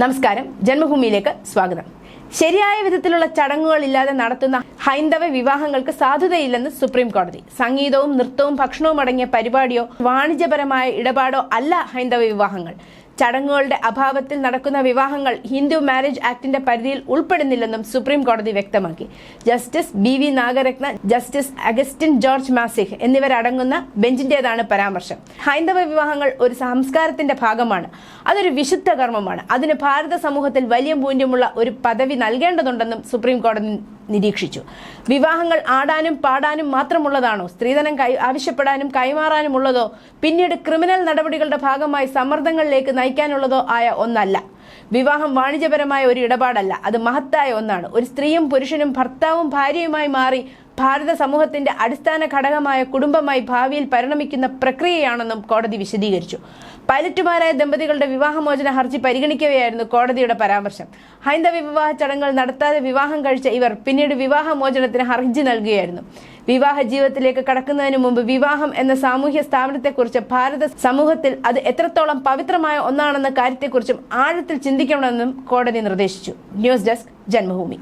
നമസ്കാരം. ജന്മഭൂമിയിലേക്ക് സ്വാഗതം. ശരിയായ വിധത്തിലുള്ള ചടങ്ങുകൾ ഇല്ലാതെ നടത്തുന്ന ഹൈന്ദവ വിവാഹങ്ങൾക്ക് സാധുതയില്ലെന്ന് സുപ്രീം കോടതി. സംഗീതവും നൃത്തവും ഭക്ഷണവും അടങ്ങിയ പരിപാടിയോ വാണിജ്യപരമായ ഇടപാടോ അല്ല ഹൈന്ദവ വിവാഹങ്ങൾ. ചടങ്ങുകളുടെ അഭാവത്തിൽ നടക്കുന്ന വിവാഹങ്ങൾ ഹിന്ദു മാരേജ് ആക്ടിന്റെ പരിധിയിൽ ഉൾപ്പെടുന്നില്ലെന്നും സുപ്രീം കോടതി വ്യക്തമാക്കി. Justice B V Nagarathna justice Augustine George Masih എന്നിവരടങ്ങുന്ന ബെഞ്ചിന്റേതാണ് പരാമർശം. ഹൈന്ദവ വിവാഹങ്ങൾ ഒരു സംസ്കാരത്തിന്റെ ഭാഗമാണ്. അതൊരു വിശുദ്ധ കർമ്മമാണ്. അതിന് ഭാരത സമൂഹത്തിൽ വലിയ മൂല്യമുള്ള ഒരു പദവി നൽകേണ്ടതുണ്ടെന്നും സുപ്രീം കോടതി നിരീക്ഷിച്ചു. വിവാഹങ്ങൾ ആടാനും പാടാനും മാത്രമുള്ളതാണോ? സ്ത്രീധനം കൈ ആവശ്യപ്പെടാനും കൈമാറാനുമുള്ളതോ? പിന്നീട് ക്രിമിനൽ നടപടികളുടെ ഭാഗമായി സമ്മർദ്ദങ്ങളിലേക്ക് നയിക്കാനുള്ളതോ ആയ ഒന്നല്ല. വിവാഹം വാണിജ്യപരമായ ഒരു ഇടപാടല്ല അത് മഹത്തായ ഒന്നാണ്. ഒരു സ്ത്രീയും പുരുഷനും ഭർത്താവും ഭാര്യയുമായി മാറി ഭാരത സമൂഹത്തിന്റെ അടിസ്ഥാന ഘടകമായ കുടുംബമായി ഭാവിയിൽ പരിണമിക്കുന്ന പ്രക്രിയയാണെന്നും കോടതി വിശദീകരിച്ചു. പൈലറ്റുമാരായ ദമ്പതികളുടെ വിവാഹമോചന ഹർജി പരിഗണിക്കവെയായിരുന്നു കോടതിയുടെ പരാമർശം. ഹൈന്ദവ വിവാഹ ചടങ്ങുകൾ നടത്താതെ വിവാഹം കഴിച്ച ഇവർ പിന്നീട് വിവാഹമോചനത്തിന് ഹർജി നൽകുകയായിരുന്നു. വിവാഹ ജീവിതത്തിലേക്ക് കടക്കുന്നതിന് മുമ്പ് വിവാഹം എന്ന സാമൂഹ്യ സ്ഥാപനത്തെക്കുറിച്ച് ഭാരത സമൂഹത്തിൽ അത് എത്രത്തോളം പവിത്രമായ ഒന്നാണെന്ന കാര്യത്തെക്കുറിച്ചും ആഴത്തിൽ ചിന്തിക്കണമെന്നും കോടതി നിർദ്ദേശിച്ചു. News desk Janmabhumi.